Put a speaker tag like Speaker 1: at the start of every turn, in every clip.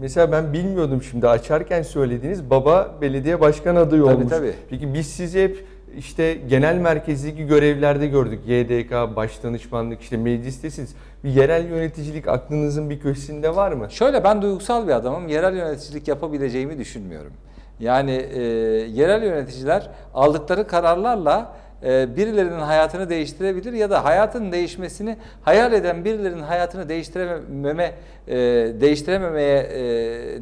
Speaker 1: Mesela ben bilmiyordum şimdi açarken söylediğiniz baba belediye başkan adayı
Speaker 2: Tabii,
Speaker 1: olmuş.
Speaker 2: tabii.
Speaker 1: Peki biz sizi hep işte genel merkezdeki görevlerde gördük. YDK, başdanışmanlık, işte meclistesiniz. Bir yerel yöneticilik aklınızın bir köşesinde var mı?
Speaker 2: Şöyle ben duygusal bir adamım. Yerel yöneticilik yapabileceğimi düşünmüyorum. Yani e, yerel yöneticiler aldıkları kararlarla birilerinin hayatını değiştirebilir ya da hayatın değişmesini hayal eden birilerinin hayatını değiştirememe e, değiştirememeye e,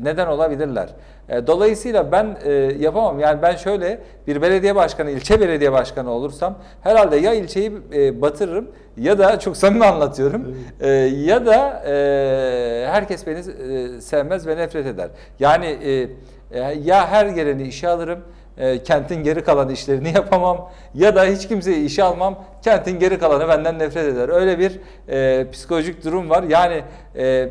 Speaker 2: neden olabilirler. E, dolayısıyla ben e, yapamam. Yani ben şöyle bir belediye başkanı, ilçe belediye başkanı olursam herhalde ya ilçeyi e, batırırım ya da çok samimi anlatıyorum e, ya da e, herkes beni e, sevmez ve nefret eder. Yani e, e, ya her geleni işe alırım e, kentin geri kalan işlerini yapamam ya da hiç kimseyi işe almam kentin geri kalanı benden nefret eder. Öyle bir e, psikolojik durum var. Yani e,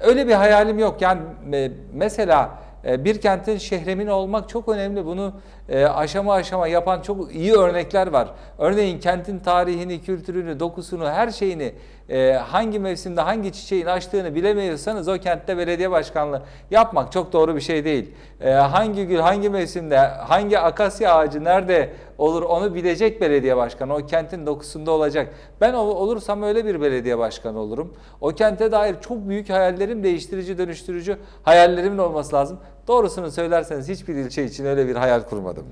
Speaker 2: öyle bir hayalim yok. Yani e, mesela e, bir kentin şehremin olmak çok önemli. Bunu e, aşama aşama yapan çok iyi örnekler var. Örneğin kentin tarihini, kültürünü, dokusunu, her şeyini e, hangi mevsimde hangi çiçeğin açtığını bilemiyorsanız o kentte belediye başkanlığı yapmak çok doğru bir şey değil. E, hangi gül, hangi mevsimde, hangi akasya ağacı nerede olur onu bilecek belediye başkanı. O kentin dokusunda olacak. Ben ol- olursam öyle bir belediye başkanı olurum. O kente dair çok büyük hayallerim, değiştirici, dönüştürücü hayallerimin olması lazım. Doğrusunu söylerseniz hiçbir ilçe için öyle bir hayal kurmadım.